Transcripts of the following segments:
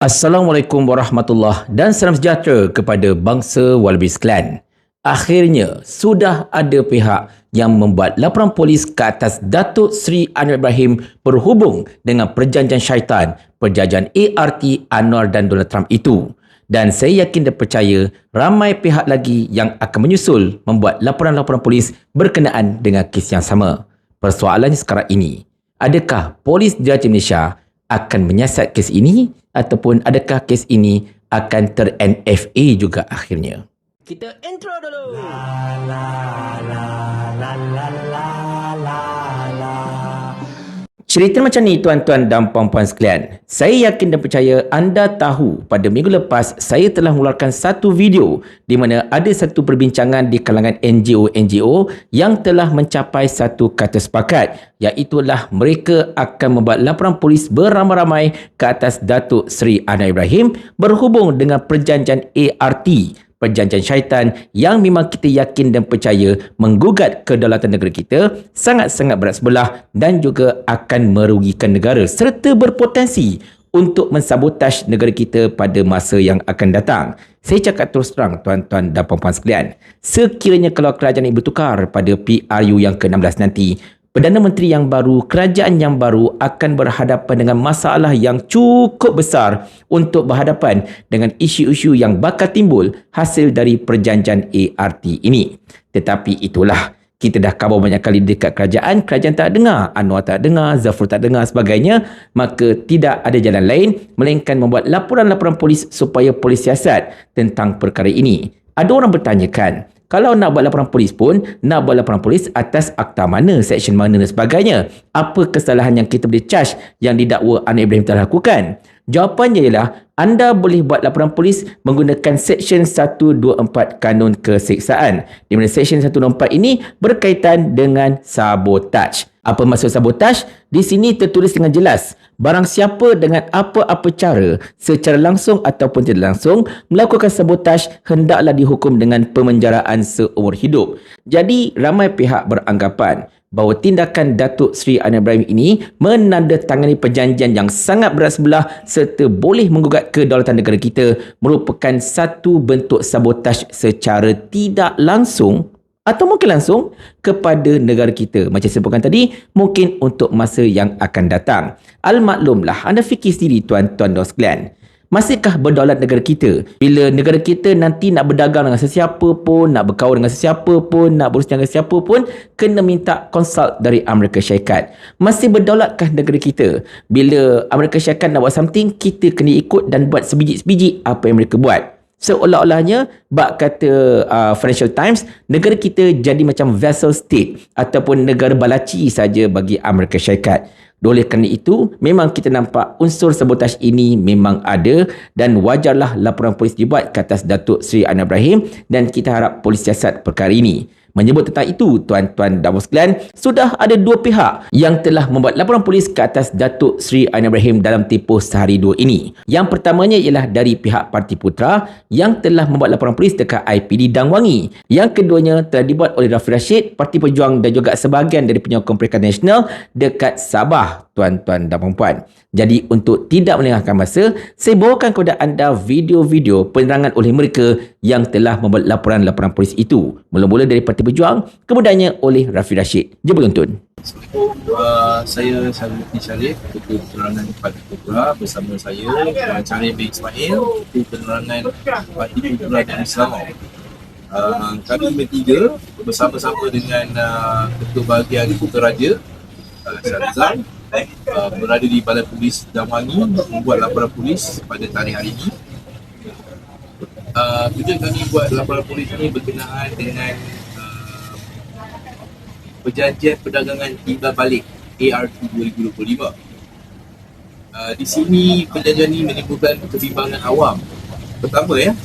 Assalamualaikum warahmatullahi dan salam sejahtera kepada bangsa Wallaby Klan. Akhirnya, sudah ada pihak yang membuat laporan polis ke atas Datuk Seri Anwar Ibrahim berhubung dengan perjanjian syaitan perjanjian ART Anwar dan Donald Trump itu. Dan saya yakin dan percaya ramai pihak lagi yang akan menyusul membuat laporan-laporan polis berkenaan dengan kes yang sama. Persoalannya sekarang ini, adakah polis Diraja Malaysia akan menyiasat kes ini ataupun adakah kes ini akan ter-NFA juga akhirnya. Kita intro dulu. La la la la la la la. Cerita macam ni tuan-tuan dan puan-puan sekalian. Saya yakin dan percaya anda tahu pada minggu lepas saya telah mengeluarkan satu video di mana ada satu perbincangan di kalangan NGO-NGO yang telah mencapai satu kata sepakat iaitulah mereka akan membuat laporan polis beramai-ramai ke atas Datuk Seri Anwar Ibrahim berhubung dengan perjanjian ART perjanjian syaitan yang memang kita yakin dan percaya menggugat kedaulatan negara kita sangat-sangat berat sebelah dan juga akan merugikan negara serta berpotensi untuk mensabotaj negara kita pada masa yang akan datang. Saya cakap terus terang tuan-tuan dan puan-puan sekalian. Sekiranya kalau kerajaan ini bertukar pada PRU yang ke-16 nanti, Perdana Menteri yang baru, kerajaan yang baru akan berhadapan dengan masalah yang cukup besar untuk berhadapan dengan isu-isu yang bakal timbul hasil dari perjanjian ART ini. Tetapi itulah, kita dah khabar banyak kali dekat kerajaan, kerajaan tak dengar, Anwar tak dengar, Zafrul tak dengar sebagainya, maka tidak ada jalan lain melainkan membuat laporan-laporan polis supaya polis siasat tentang perkara ini. Ada orang bertanyakan, kalau nak buat laporan polis pun, nak buat laporan polis atas akta mana, seksyen mana dan sebagainya. Apa kesalahan yang kita boleh charge yang didakwa Anwar Ibrahim telah lakukan? Jawapannya ialah anda boleh buat laporan polis menggunakan Seksyen 124 Kanun Keseksaan. Di mana Seksyen 124 ini berkaitan dengan sabotaj. Apa maksud sabotaj? Di sini tertulis dengan jelas. Barang siapa dengan apa-apa cara, secara langsung ataupun tidak langsung, melakukan sabotaj hendaklah dihukum dengan pemenjaraan seumur hidup. Jadi, ramai pihak beranggapan bahawa tindakan Datuk Seri Anwar Ibrahim ini menandatangani perjanjian yang sangat berat sebelah serta boleh menggugat kedaulatan negara kita merupakan satu bentuk sabotaj secara tidak langsung atau mungkin langsung kepada negara kita. Macam saya sebutkan tadi, mungkin untuk masa yang akan datang. Al-maklumlah, anda fikir sendiri tuan-tuan dan sekalian. Masihkah berdaulat negara kita? Bila negara kita nanti nak berdagang dengan sesiapa pun, nak berkawan dengan sesiapa pun, nak berusaha dengan sesiapa pun, kena minta konsult dari Amerika Syarikat. Masih berdaulatkah negara kita? Bila Amerika Syarikat nak buat something, kita kena ikut dan buat sebiji-sebiji apa yang mereka buat. Seolah-olahnya, bak kata uh, Financial Times, negara kita jadi macam vessel state ataupun negara balaci saja bagi Amerika Syarikat. Oleh kerana itu, memang kita nampak unsur sabotaj ini memang ada dan wajarlah laporan polis dibuat ke atas Datuk Seri Anwar Ibrahim dan kita harap polis siasat perkara ini. Menyebut tentang itu, tuan-tuan dan sekalian, sudah ada dua pihak yang telah membuat laporan polis ke atas Datuk Seri Anwar Ibrahim dalam tempoh sehari dua ini. Yang pertamanya ialah dari pihak Parti Putra yang telah membuat laporan polis dekat IPD Dangwangi. Yang keduanya telah dibuat oleh Rafi Rashid, Parti Pejuang dan juga sebahagian dari penyokong Perikatan Nasional dekat Sabah, tuan-tuan dan puan Jadi untuk tidak melengahkan masa, saya bawakan kepada anda video-video penerangan oleh mereka yang telah membuat laporan-laporan polis itu. Mula-mula dari Parti Berjuang, kemudiannya oleh Rafi Rashid. Jom penonton. Uh, saya Syarif, Ketua Penerangan Parti Putra bersama saya Tuan Syarif bin Ismail, Ketua Penerangan Parti Putra dan Selangor. Uh, kami bertiga bersama-sama dengan uh, Ketua Bahagian Putra Raja, uh, Syarizal, uh, berada di Balai Polis Damwangi membuat laporan polis pada tarikh hari ini uh, tujuan kami buat laporan polis ini berkenaan dengan uh, perjanjian perdagangan timbal balik ART 2025. Uh, di sini perjanjian ini menimbulkan kebimbangan awam. Pertama ya,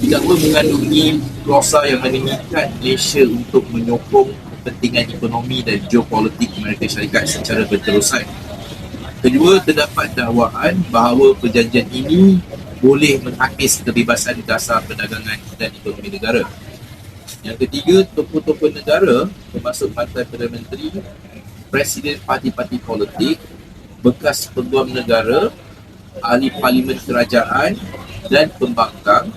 didakwa mengandungi klausa yang meninggikan Malaysia untuk menyokong kepentingan ekonomi dan geopolitik Amerika Syarikat secara berterusan. Kedua, terdapat dakwaan bahawa perjanjian ini boleh menghapis kebebasan dasar perdagangan dan ekonomi negara. Yang ketiga, tokoh-tokoh negara termasuk Mantan Perdana Menteri, Presiden parti-parti politik, bekas peguam negara ahli parlimen kerajaan dan pembangkang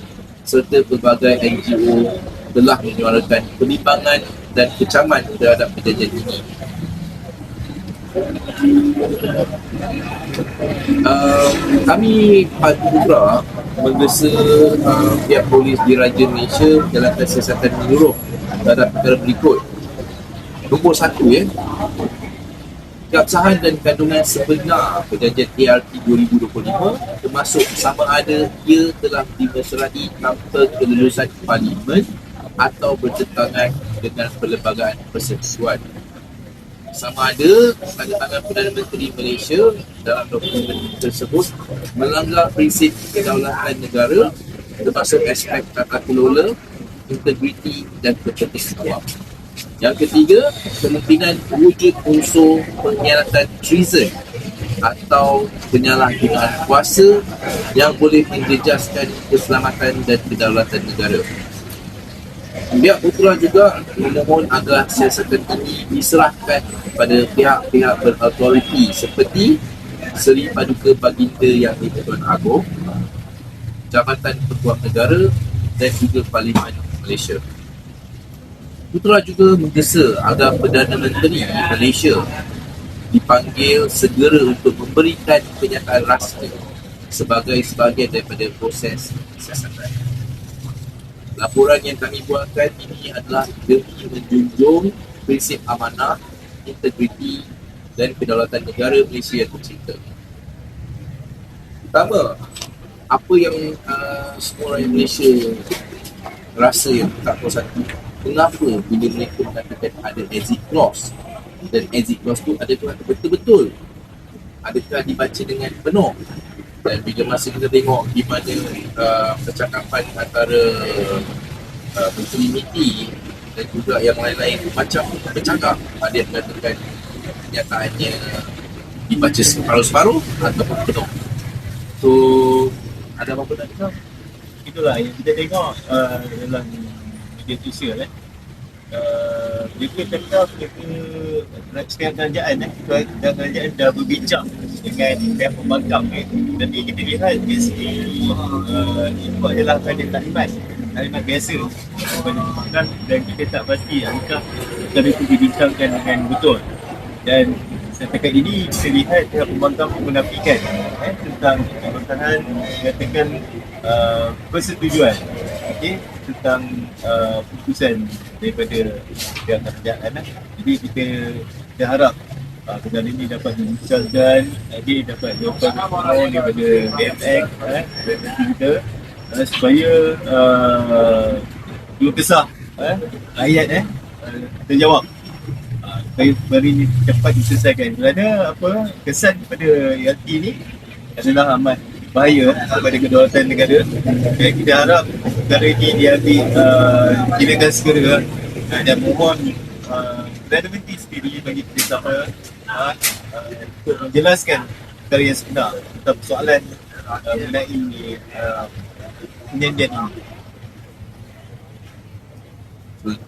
serta pelbagai NGO telah menyuarakan penimbangan dan kecaman terhadap perjanjian ini. Uh, kami Padu Putra menggesa uh, pihak polis di Raja Malaysia menjalankan siasatan menyeluruh terhadap perkara berikut. Nombor satu ya, keabsahan dan kandungan sebenar perjanjian ART 2025 termasuk sama ada ia telah dimeserai tanpa kelulusan parlimen atau bertentangan dengan perlembagaan persekutuan. Sama ada tanda tangan Perdana Menteri Malaysia dalam dokumen tersebut melanggar prinsip kedaulatan negara termasuk aspek tata kelola, integriti dan awam. Yang ketiga, kemungkinan wujud unsur pengkhianatan treason atau penyalahgunaan kuasa yang boleh menjejaskan keselamatan dan kedaulatan negara. Pihak Putra juga memohon agar siasatan ini diserahkan kepada pihak-pihak berautoriti seperti Seri Paduka Baginda Yang di-Pertuan Agong, Jabatan Pertuan Negara dan juga Parlimen Malaysia. Putra juga menggesa agar Perdana Menteri Malaysia dipanggil segera untuk memberikan kenyataan rasmi sebagai sebahagian daripada proses siasatan. Laporan yang kami buatkan ini adalah demi menjunjung prinsip amanah, integriti dan kedaulatan negara Malaysia yang tercipta. Pertama, apa yang uh, semua rakyat Malaysia rasa yang tak puas hati kenapa bila mereka mengatakan ada exit clause dan exit clause tu adakah betul-betul adakah dibaca dengan penuh dan bila masa kita tengok di mana uh, percakapan antara uh, Menteri MITI dan juga yang lain-lain macam bercakap ada yang mengatakan kenyataannya dibaca separuh-separuh ataupun penuh so ada apa-apa nak cakap? itulah yang kita tengok uh, dalam media sosial eh. Uh, mereka kata mereka sekarang kerajaan eh, kerajaan, kerajaan dah berbincang dengan pihak pembangkang eh. Tapi kita lihat dia sendiri uh, itu adalah kader taliban taliban biasa pembangkang dan kita tak pasti adakah perkara itu dibincangkan dengan betul dan setakat ini kita lihat pihak pembangkang pun menafikan eh, tentang pembangkangan mengatakan uh, persetujuan okay, tentang uh, putusan daripada pihak kerajaan eh. jadi kita kita harap uh, perkara ini dapat dibincangkan jadi dapat jawapan daripada BMX eh, daripada kita uh, supaya uh, dua kesah eh, ayat eh, terjawab. Supaya perkara ini cepat diselesaikan. Kerana apa? Kesan pada YLT ni adalah amat bahaya kepada kedaulatan negara. Dan kita harap perkara ini diambil uh, tindakan segera uh, dan mohon uh, Menteri sendiri bagi kita sama uh, uh, untuk menjelaskan perkara yang sebenar tentang persoalan uh, mengenai uh, penyandian ini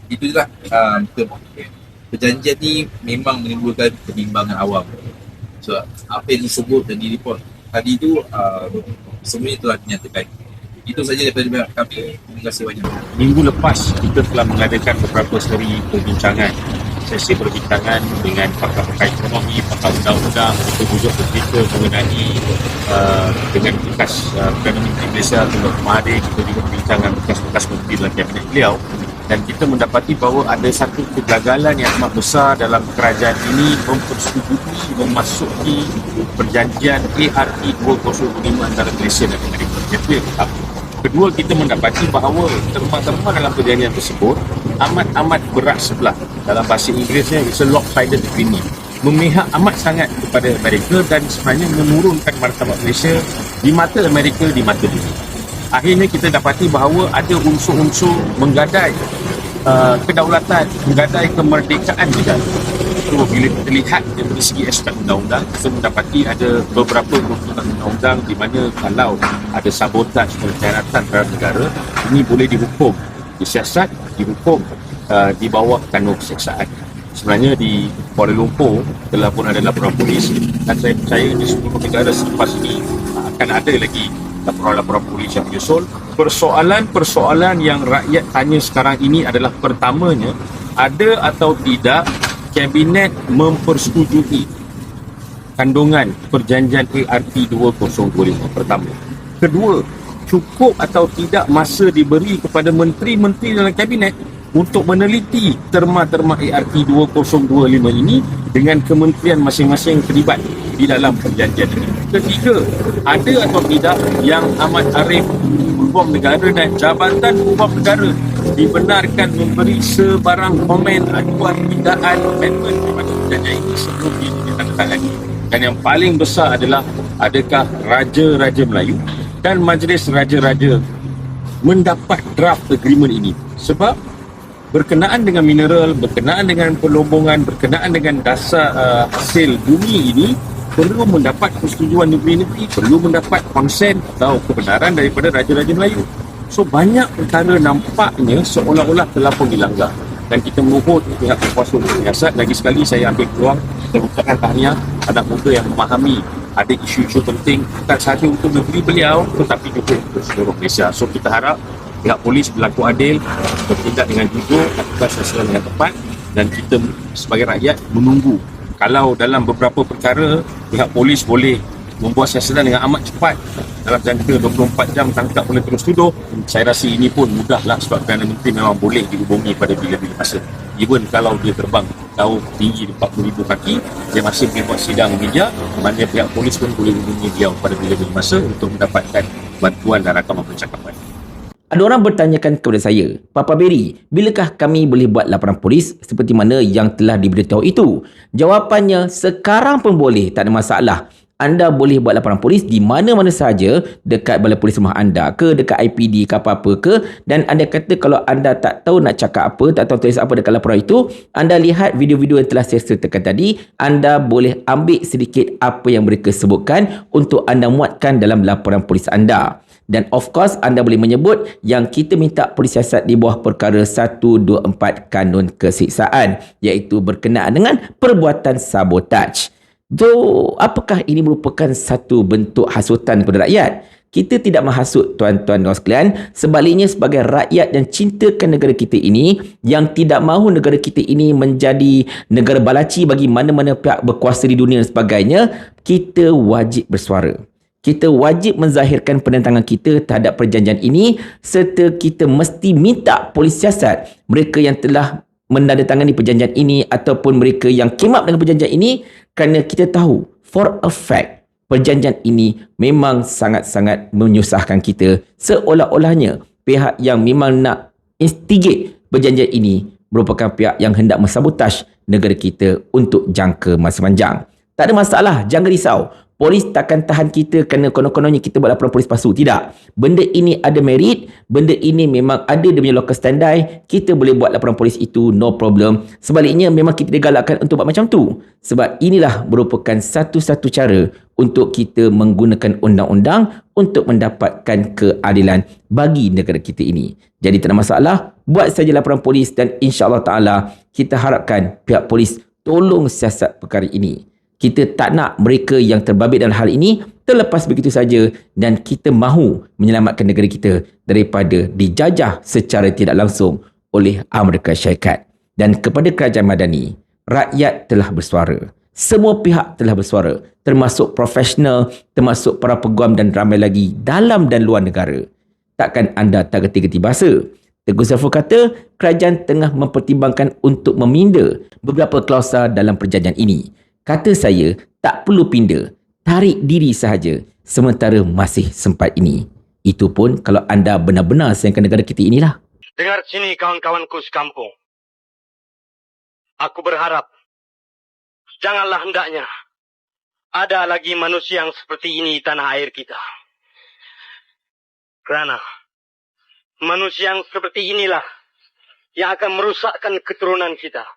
itu juga um, perjanjian ni memang menimbulkan kebimbangan awam. So apa yang disebut dan direport tadi tu uh, semuanya telah dinyatakan. Itu saja daripada kami. Terima kasih banyak. Minggu lepas kita telah mengadakan beberapa seri perbincangan sesi perbincangan dengan pakar-pakar ekonomi, pakar undang-undang kita bujuk bercerita mengenai uh, dengan bekas uh, Perdana Menteri Malaysia Tengah Mahathir kita juga berbincangan bekas-bekas menteri dalam kabinet beliau dan kita mendapati bahawa ada satu kegagalan yang amat besar dalam kerajaan ini mempersetujui memasuki perjanjian ART 2025 antara Malaysia dan Amerika. Itu yang pertama. Kedua, kita mendapati bahawa terma-terma dalam perjanjian tersebut amat-amat berat sebelah. Dalam bahasa Inggerisnya, it's a lopsided opinion. Memihak amat sangat kepada Amerika dan sebenarnya menurunkan martabat Malaysia di mata Amerika, di mata dunia akhirnya kita dapati bahawa ada unsur-unsur menggadai uh, kedaulatan, menggadai kemerdekaan juga. So, bila kita lihat dari segi aspek undang-undang, kita mendapati ada beberapa peruntukan undang-undang di mana kalau ada sabotaj pengkhianatan terhadap negara, ini boleh dihukum, disiasat, dihukum uh, di bawah kanun keseksaan. sebenarnya di Kuala Lumpur telah pun ada laporan polis dan saya percaya di seluruh negara selepas ini akan ada lagi laporan-laporan polis yang menyusul. Persoalan-persoalan yang rakyat tanya sekarang ini adalah pertamanya, ada atau tidak Kabinet mempersetujui kandungan perjanjian ART 2025 pertama. Kedua, cukup atau tidak masa diberi kepada menteri-menteri dalam kabinet untuk meneliti terma-terma ART 2025 ini dengan kementerian masing-masing terlibat di dalam perjanjian ini. Ketiga, ada atau tidak yang Ahmad Arif Hukum Negara dan Jabatan Hukum Negara dibenarkan memberi sebarang komen aduan tindakan amendment kepada perjanjian ini sebelum ditandatangani. Dan yang paling besar adalah adakah Raja-Raja Melayu dan Majlis Raja-Raja mendapat draft agreement ini sebab berkenaan dengan mineral, berkenaan dengan pelombongan, berkenaan dengan dasar uh, hasil bumi ini perlu mendapat persetujuan negeri-negeri, perlu mendapat konsen atau kebenaran daripada Raja-Raja Melayu. So banyak perkara nampaknya seolah-olah telah pun dilanggar dan kita mohon pihak berkuasa untuk menyiasat lagi sekali saya ambil peluang ucapkan tahniah anak muda yang memahami ada isu-isu penting bukan sahaja untuk negeri beliau tetapi juga untuk seluruh Malaysia. So kita harap pihak polis berlaku adil, bertindak dengan jujur, lakukan sesuatu dengan tepat dan kita sebagai rakyat menunggu. Kalau dalam beberapa perkara pihak polis boleh membuat siasatan dengan amat cepat dalam jangka 24 jam tangkap boleh terus tuduh saya rasa ini pun mudahlah sebab Perdana Menteri memang boleh dihubungi pada bila-bila masa. Even kalau dia terbang jauh tinggi 40,000 kaki dia masih boleh buat sidang media mana pihak polis pun boleh hubungi dia pada bila-bila masa untuk mendapatkan bantuan dan rakaman percakapan Ada orang bertanyakan kepada saya, Papa Berry, bilakah kami boleh buat laporan polis seperti mana yang telah diberitahu itu? Jawapannya, sekarang pun boleh, tak ada masalah. Anda boleh buat laporan polis di mana-mana sahaja dekat balai polis rumah anda ke, dekat IPD ke apa-apa ke dan anda kata kalau anda tak tahu nak cakap apa, tak tahu tulis apa dekat laporan itu, anda lihat video-video yang telah saya sertakan tadi, anda boleh ambil sedikit apa yang mereka sebutkan untuk anda muatkan dalam laporan polis anda. Dan of course anda boleh menyebut yang kita minta polis di bawah perkara 124 kanun kesiksaan iaitu berkenaan dengan perbuatan sabotaj. So, apakah ini merupakan satu bentuk hasutan kepada rakyat? Kita tidak menghasut tuan-tuan dan sekalian. Sebaliknya sebagai rakyat yang cintakan negara kita ini, yang tidak mahu negara kita ini menjadi negara balaci bagi mana-mana pihak berkuasa di dunia dan sebagainya, kita wajib bersuara. Kita wajib menzahirkan penentangan kita terhadap perjanjian ini serta kita mesti minta polis siasat mereka yang telah menandatangani perjanjian ini ataupun mereka yang came up dengan perjanjian ini kerana kita tahu for a fact perjanjian ini memang sangat-sangat menyusahkan kita seolah-olahnya pihak yang memang nak instigate perjanjian ini merupakan pihak yang hendak mensabotaj negara kita untuk jangka masa panjang. Tak ada masalah, jangan risau. Polis takkan tahan kita kerana konon-kononnya kita buat laporan polis palsu. Tidak. Benda ini ada merit. Benda ini memang ada dia punya local standby. Kita boleh buat laporan polis itu, no problem. Sebaliknya, memang kita digalakkan untuk buat macam tu. Sebab inilah merupakan satu-satu cara untuk kita menggunakan undang-undang untuk mendapatkan keadilan bagi negara kita ini. Jadi tak ada masalah. Buat saja laporan polis dan insyaAllah ta'ala kita harapkan pihak polis tolong siasat perkara ini kita tak nak mereka yang terbabit dalam hal ini terlepas begitu saja dan kita mahu menyelamatkan negara kita daripada dijajah secara tidak langsung oleh Amerika Syarikat. Dan kepada kerajaan madani, rakyat telah bersuara. Semua pihak telah bersuara, termasuk profesional, termasuk para peguam dan ramai lagi dalam dan luar negara. Takkan anda tak geti-geti bahasa? Teguh Zafur kata, kerajaan tengah mempertimbangkan untuk meminda beberapa klausa dalam perjanjian ini. Kata saya, tak perlu pindah. Tarik diri sahaja sementara masih sempat ini. Itu pun kalau anda benar-benar sayangkan negara kita inilah. Dengar sini kawan-kawanku sekampung. Aku berharap janganlah hendaknya ada lagi manusia yang seperti ini di tanah air kita. Kerana manusia yang seperti inilah yang akan merusakkan keturunan kita.